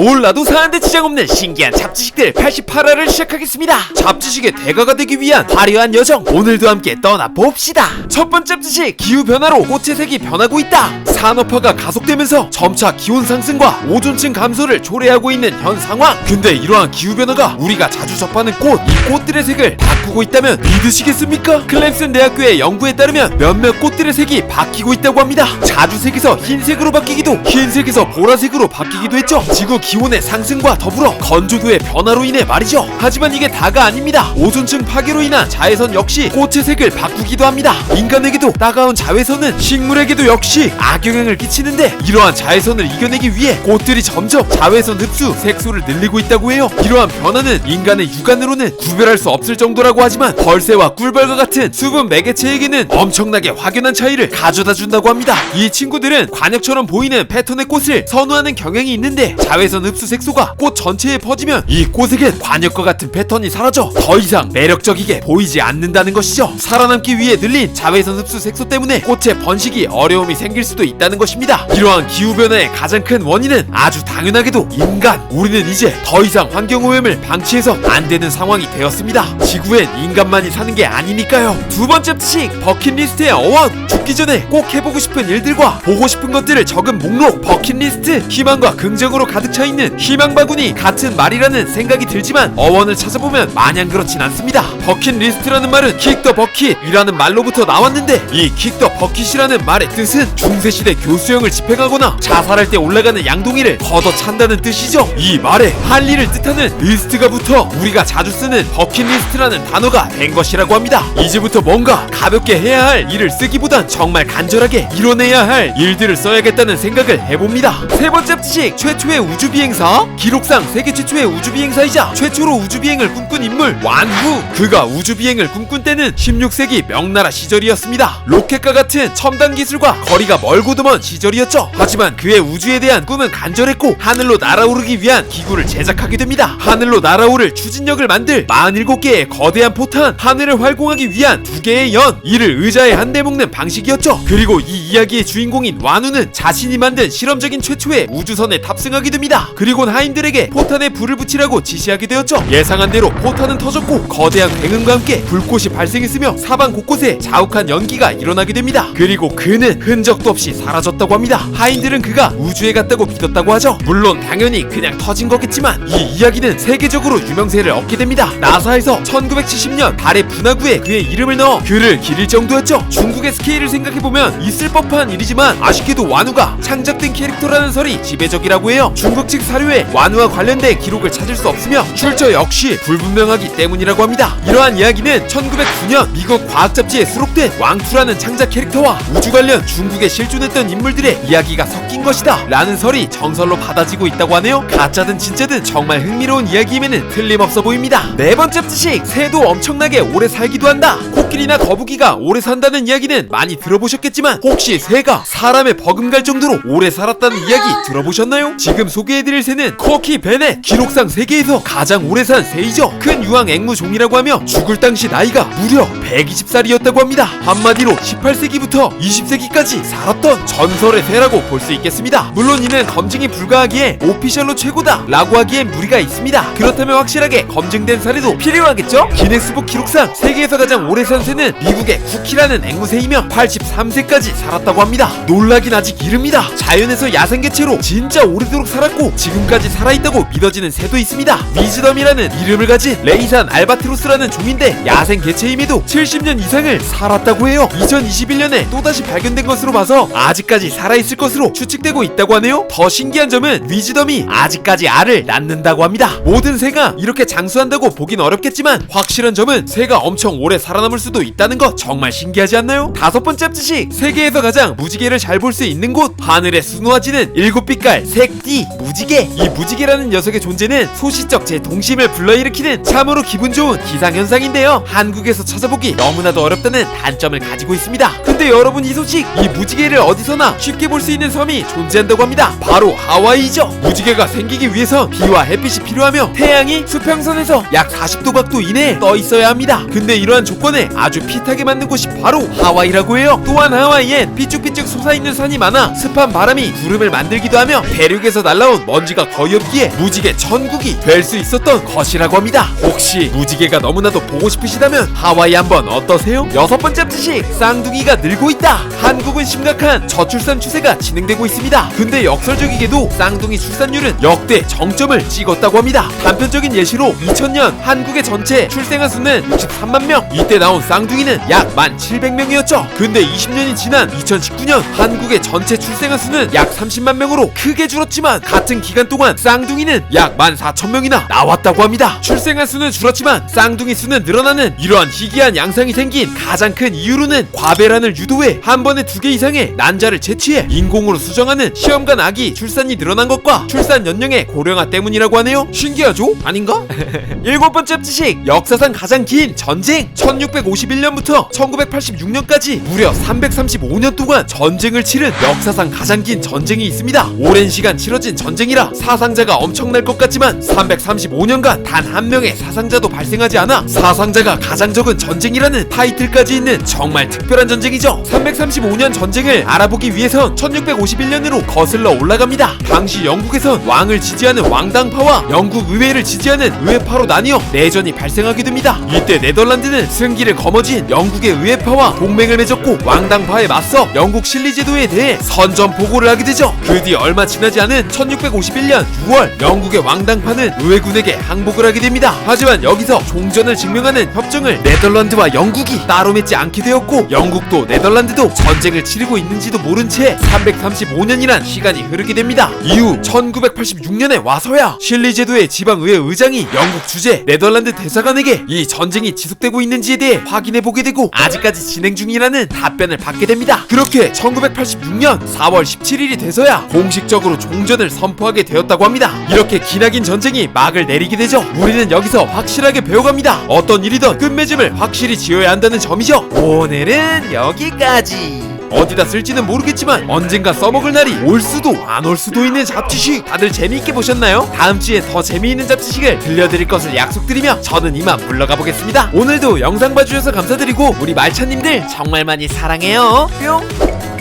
몰라도 사는데 지장 없는 신기한 잡지식들 88화를 시작하겠습니다. 잡지식의 대가가 되기 위한 화려한 여정 오늘도 함께 떠나봅시다. 첫 번째 잡지식 기후 변화로 꽃의 색이 변하고 있다. 산업화가 가속되면서 점차 기온 상승과 오존층 감소를 초래하고 있는 현 상황. 근데 이러한 기후 변화가 우리가 자주 접하는 꽃, 이 꽃들의 색을 바꾸고 있다면 믿으시겠습니까? 클램슨 대학교의 연구에 따르면 몇몇 꽃들의 색이 바뀌고 있다고 합니다. 자주색에서 흰색으로 바뀌기도, 흰색에서 보라색으로 바뀌기도 했죠. 지구 기 온의 상승과 더불어 건조도의 변화로 인해 말이죠. 하지만 이게 다가 아닙니다. 오존층 파괴로 인한 자외선 역시 꽃의 색을 바꾸기도 합니다. 인간에게도 따가운 자외선은 식물에게도 역시 악영향을 끼치는데 이러한 자외선을 이겨내기 위해 꽃들이 점점 자외선 흡수, 색소를 늘리고 있다고 해요. 이러한 변화는 인간의 육안으로는 구별할 수 없을 정도라고 하지만 벌새와 꿀벌과 같은 수분 매개체에게는 엄청나게 확연한 차이를 가져다 준다고 합니다. 이 친구들은 관역처럼 보이는 패턴의 꽃을 선호하는 경향이 있는데 자외선 흡수 색소가 꽃 전체에 퍼지면 이 꽃에겐 관역과 같은 패턴이 사라져 더 이상 매력적이게 보이지 않는다는 것이죠. 살아남기 위해 늘린 자외선 흡수 색소 때문에 꽃의 번식이 어려움이 생길 수도 있다는 것입니다. 이러한 기후 변화의 가장 큰 원인은 아주 당연하게도 인간. 우리는 이제 더 이상 환경 오염을 방치해서 안 되는 상황이 되었습니다. 지구엔 인간만이 사는 게 아니니까요. 두 번째 칙 버킷리스트의 어원. 죽기 전에 꼭 해보고 싶은 일들과 보고 싶은 것들을 적은 목록. 버킷리스트 희망과 긍정으로 가득 차 있는 희망 바구니 같은 말이라는 생각이 들지만 어원을 찾아보면 마냥 그렇진 않습니다. 버킷리스트라는 말은 킥더 버킷이라는 말로부터 나왔는데 이 킥더 버킷이라는 말의 뜻은 중세시대 교수형을 집행하거나 자살할 때 올라가는 양동이를 걷어찬다는 뜻이죠. 이 말에 할 일을 뜻하는 리스트가 붙어 우리가 자주 쓰는 버킷리스트라는 단어가 된 것이라고 합니다. 이제부터 뭔가 가볍게 해야 할 일을 쓰기보단 정말 간절하게 이뤄내야 할 일들을 써야겠다는 생각을 해봅니다. 세 번째 칙 최초의 우주 비행사 기록상 세계 최초의 우주 비행사이자 최초로 우주 비행을 꿈꾼 인물 완후 그가 우주 비행을 꿈꾼 때는 16세기 명나라 시절이었습니다. 로켓과 같은 첨단 기술과 거리가 멀고도 먼 시절이었죠. 하지만 그의 우주에 대한 꿈은 간절했고 하늘로 날아오르기 위한 기구를 제작하게 됩니다. 하늘로 날아오를 추진력을 만들 47개의 거대한 포탄, 하늘을 활공하기 위한 두 개의 연, 이를 의자에 한 대 묶는 방식이었죠. 그리고 이 이야기의 주인공인 완우는 자신이 만든 실험적인 최초의 우주선에 탑승하게 됩니다. 그리고 하인들에게 포탄에 불을 붙이라고 지시하게 되었죠. 예상한 대로 포탄은 터졌고 거대한 굉음과 함께 불꽃이 발생했으며 사방 곳곳에 자욱한 연기가 일어나게 됩니다. 그리고 그는 흔적도 없이 사라졌다고 합니다. 하인들은 그가 우주에 갔다고 믿었다고 하죠. 물론 당연히 그냥 터진 거겠지만 이 이야기는 세계적으로 유명세를 얻게 됩니다. 나사에서 1970년 달의 분화구에 그의 이름을 넣어 그를 기릴 정도였죠. 중국의 스케일을 생각해보면 있을 법한 일이지만 아쉽게도 완우가 창작된 캐릭터라는 설이 지배적이라고 해요. 중국 측 사료에 완우와 관련된 기록을 찾을 수 없으며 출처 역시 불분명하기 때문이라고 합니다. 이러한 이야기는 1909년 미국 과학 잡지에 수록된 왕투라는 창작 캐릭터와 우주 관련 중국에 실존했던 인물들의 이야기가 섞인 것이다 라는 설이 정설로 받아지고 있다고 하네요. 가짜든 진짜든 정말 흥미로운 이야기임에는 틀림없어 보입니다. 네 번째 뜻이 새도 엄청나게 오래 살기도 한다. 코끼리나 거북이가 오래 산다는 이야기는 많이 들어보셨겠지만 혹시 새가 사람의 버금갈 정도로 오래 살았다는 이야기 들어보셨나요? 지금 소개해드릴 새는 커키 베넷 기록상 세계에서 가장 오래 산 새이죠. 큰 유황 앵무종이라고 하며 죽을 당시 나이가 무려 120살이었다고 합니다. 한마디로 18세기부터 20세기까지 살았던 전설의 새라고 볼 수 있겠습니다. 물론 이는 검증이 불가하기에 오피셜로 최고다 라고 하기엔 무리가 있습니다. 그렇다면 확실하게 검증된 사례도 필요하겠죠? 기네스북 기록상 세계에서 가장 오래 산 새는 미국의 쿠키라는 앵무새이며 83세까지 살았다고 합니다. 놀라긴 아직 이릅니다. 자연에서 야생개체로 진짜 오래도록 살았고 지금까지 살아있다고 믿어지는 새도 있습니다. 위즈덤이라는 이름을 가진 레이산 알바트로스라는 종인데 야생개체임에도 70년 이상을 살았다고 해요. 2021년에 또다시 발견된 것으로 봐서 아직까지 살아있을 것으로 추측되고 있다고 하네요. 더 신기한 점은 위즈덤이 아직까지 알을 낳는다고 합니다. 모든 새가 이렇게 장수한다고 보긴 어렵겠지만 확실한 점은 새가 엄청 오래 살아남을 수도 있다는 것 정말 신기하지 않나요? 다섯 번째 지식 세계에서 가장 무지개를 잘 볼 수 있는 곳 하늘에 수놓아지는 일곱 빛깔 색띠 무지개 이 무지개라는 녀석의 존재는 소시적 제 동심을 불러일으키는 참으로 기분 좋은 기상현상인데요 한국에서 찾아보기 너무나도 어렵다는 단점을 가지고 있습니다. 근데 여러분 이 소식 이 무지개를 어디서나 쉽게 볼 수 있는 섬이 존재한다고 합니다. 바로 하와이죠. 무지개가 생기기 위해선 비와 햇빛이 필요하며 태양이 수평선에서 약 40도 각도 이내에 떠 있어야 합니다. 근데 이러한 조건에 아주 핏하게 만든 곳이 바로 하와이라고 해요. 또한 하와이엔 삐쭉삐쭉 솟아있는 산이 많아 습한 바람이 구름을 만들기도 하며 대륙에서 날라온 먼지가 거의 없기에 무지개 천국이 될 수 있었던 것이라고 합니다. 혹시 무지개가 너무나도 보고 싶으시다면 하와이 한번 어떠세요? 여섯 번째 지식 쌍둥이가 늘고 있다. 한국은 심각한 저출산 추세가 진행되고 있습니다. 근데 역설적이게도 쌍둥이 출산율은 역대 정점을 찍었다고 합니다. 단편적인 예시로 2000년 한국의 전체 출생아 수는 63만 명. 이때 나온 쌍둥이는 약 1,700명이었죠. 근데 20년이 지난 2019년 한국의 전체 출생아 수는 약 30만 명으로 크게 줄었지만 같은 기간 동안 쌍둥이는 약 14,000명이나 나왔다고 합니다. 출생아 수는 줄었지만 쌍둥이 수는 늘어나는 이러한 희귀한 양 상이 생긴 가장 큰 이유로는 과배란을 유도해 한 번에 두 개 이상의 난자를 채취해 인공으로 수정하는 시험관 아기 출산이 늘어난 것과 출산 연령의 고령화 때문이라고 하네요. 신기하죠? 아닌가? 일곱 번째 지식 역사상 가장 긴 전쟁 1651년부터 1986년까지 무려 335년 동안 전쟁을 치른 역사상 가장 긴 전쟁이 있습니다. 오랜 시간 치러진 전쟁이라 사상자가 엄청날 것 같지만 335년간 단 한 명의 사상자도 발생하지 않아 사상자가 가장 적은 전쟁 이라는 타이틀까지 있는 정말 특별한 전쟁이죠. 335년 전쟁을 알아보기 위해선 1651년으로 거슬러 올라갑니다. 당시 영국에선 왕을 지지하는 왕당파와 영국 의회를 지지하는 의회파로 나뉘어 내전이 발생하게 됩니다. 이때 네덜란드는 승기를 거머쥔 영국의 의회파와 동맹을 맺었고 왕당파에 맞서 영국 실리제도에 대해 선전 보고를 하게 되죠. 그 뒤 얼마 지나지 않은 1651년 6월 영국의 왕당파는 의회군에게 항복을 하게 됩니다. 하지만 여기서 종전을 증명하는 협정을 네덜란드와 영국이 따로 맺지 않게 되었고 영국도 네덜란드도 전쟁을 치르고 있는지도 모른 채 335년이란 시간이 흐르게 됩니다. 이후 1986년에 와서야 실리제도의 지방의회 의장이 영국 주재 네덜란드 대사관에게 이 전쟁이 지속되고 있는지에 대해 확인해 보게 되고 아직까지 진행 중이라는 답변을 받게 됩니다. 그렇게 1986년 4월 17일이 돼서야 공식적으로 종전을 선포하게 되었다고 합니다. 이렇게 기나긴 전쟁이 막을 내리게 되죠. 우리는 여기서 확실하게 배워갑니다. 어떤 일이든 끝맺음을 확실히 지어야 한다는 점이죠. 오늘은 여기까지. 어디다 쓸지는 모르겠지만 언젠가 써먹을 날이 올 수도 안 올 수도 있는 잡지식 다들 재미있게 보셨나요? 다음 주에 더 재미있는 잡지식을 들려드릴 것을 약속드리며 저는 이만 물러가 보겠습니다 오늘도 영상 봐주셔서 감사드리고 우리 말차님들 정말 많이 사랑해요 뿅